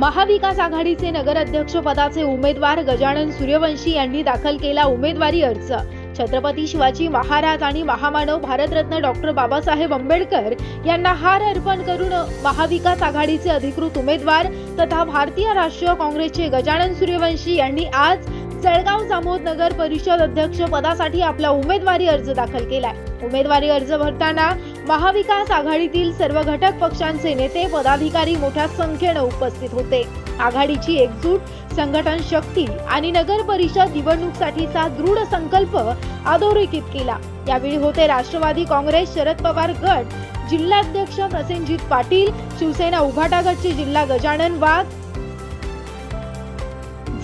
महाविकास आघाडीचे नगराध्यक्ष पदाचे उमेदवार गजानन सूर्यवंशी यांनी दाखल केला उमेदवारी अर्ज. छत्रपती शिवाजी महाराज आणि महामानव भारतरत्न डॉक्टर बाबासाहेब आंबेडकर यांना हार अर्पण करून महाविकास आघाडीचे अधिकृत उमेदवार तथा भारतीय राष्ट्रीय काँग्रेसचे गजानन सूर्यवंशी यांनी आज जळगाव जामोद नगर परिषद अध्यक्ष पदासाठी आपला उमेदवारी अर्ज दाखल केलाय. उमेदवारी अर्ज भरताना महाविकास आघाडीतील सर्व घटक पक्षांचे नेते पदाधिकारी मोठ्या संख्येनं उपस्थित होते. आघाडीची एकजूट संघटन शक्ती आणि नगर परिषद निवडणूकसाठीचा दृढ संकल्प अधोरेखित केला. यावेळी होते राष्ट्रवादी काँग्रेस शरद पवार गट जिल्हाध्यक्ष प्रसेनजित पाटील शिवसेना उभाटा गटचे जिल्हा गजानन वाघ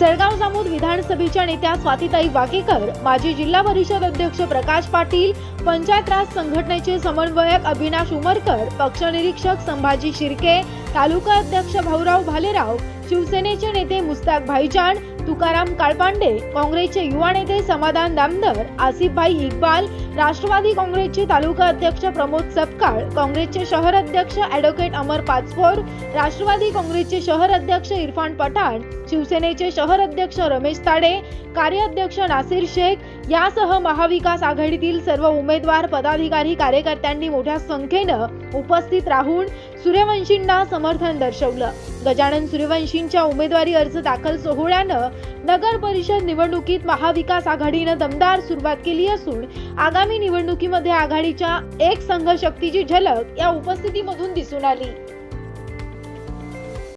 जळगाव जामोद विधानसभेच्या नेत्या स्वातीताई वाकेकर माजी जिल्हा परिषद अध्यक्ष प्रकाश पाटील पंचायत राज संघटनेचे समन्वयक अविनाश उमरकर पक्षनिरीक्षक संभाजी शिर्के तालुका अध्यक्ष भाऊराव भालेराव शिवसेनेचे नेते मुस्ताक भाईजान तुकाराम काळपांडे काँग्रेसचे युवा नेते समाधान दामदर आसिफभाई इक्बाल राष्ट्रवादी काँग्रेसचे तालुका अध्यक्ष प्रमोद सपकाळ काँग्रेसचे शहर अध्यक्ष ॲडव्होकेट अमर पाचफोर राष्ट्रवादी काँग्रेसचे शहर अध्यक्ष इरफान पठाण शिवसेनेचे शहर अध्यक्ष रमेश ताडे कार्याध्यक्ष नासिर शेख यासह महाविकास आघाडीतील सर्व उमेदवार पदाधिकारी कार्यकर्त्यांनी मोठ्या संख्येनं उपस्थित राहून सूर्यवंशींना समर्थन दर्शवलं. गजानन सूर्यवंशींच्या उमेदवारी अर्ज दाखल सोहळ्यानं नगर परिषद निवडणुकीत महाविकास आघाडीनं दमदार सुरुवात केली असून आगामी निवडणुकीमध्ये आघाडीच्या एक संघ शक्तीची झलक या उपस्थितीमधून दिसून आली.